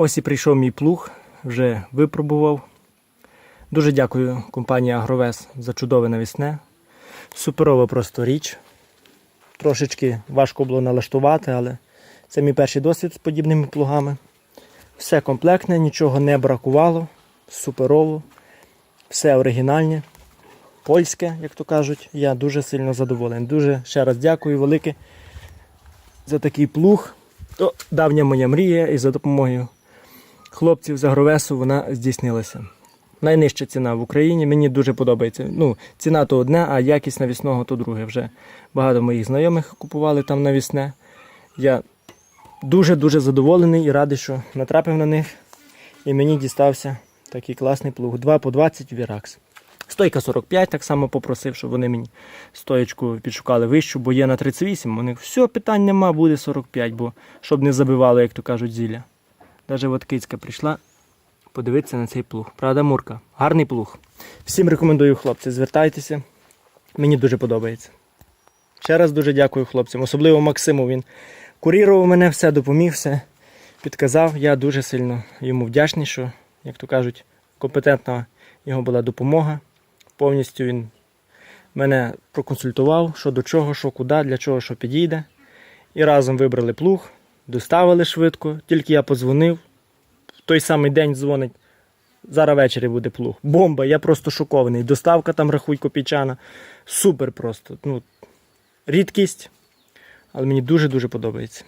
Ось і прийшов мій плуг, вже випробував. Дуже дякую компанії Агровес за чудове навісне. Суперова просто річ. Трошечки важко було налаштувати, але це мій перший досвід з подібними плугами. Все комплектне, нічого не бракувало. Суперово. Все оригінальне, польське, як то кажуть. Я дуже сильно задоволений. Дуже ще раз дякую велике за такий плуг. То давня моя мрія і за допомогою хлопців з Агровесу вона здійснилася. Найнижча ціна в Україні. Мені дуже подобається. Ну, ціна то одне, а якість навісного то друге. Вже багато моїх знайомих купували там навісне. Я дуже-дуже задоволений і радий, що натрапив на них. І мені дістався такий класний плуг. 2 по 20 Віракс. Стойка 45, так само попросив, щоб вони мені стоєчку підшукали вищу, бо є на 38. У них все, питань нема, буде 45, бо щоб не забивало, як то кажуть, зілля. Даже от кицька прийшла подивитися на цей плуг. Правда, Мурка? Гарний плуг. Всім рекомендую, хлопці, звертайтеся. Мені дуже подобається. Ще раз дуже дякую хлопцям, особливо Максиму. Він курірував мене, все допоміг, все підказав. Я дуже сильно йому вдячний, що, як то кажуть, компетентна його була допомога. Повністю він мене проконсультував, що до чого, що куди, для чого, що підійде. І разом вибрали плуг, доставили швидко. Тільки я подзвонив. В той самий день дзвонить. Зараз ввечері буде плуг. Бомба, я просто шокований. Доставка там рахуй копійчана. Супер просто. Ну, рідкість, але мені дуже-дуже подобається.